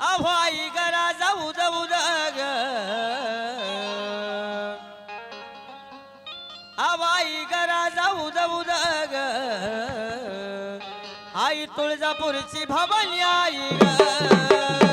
अभाई गरा जाऊ जाऊ ग आबाई गरा जाऊ जाऊ ग आई तुळजापूरची भवानी आई ग.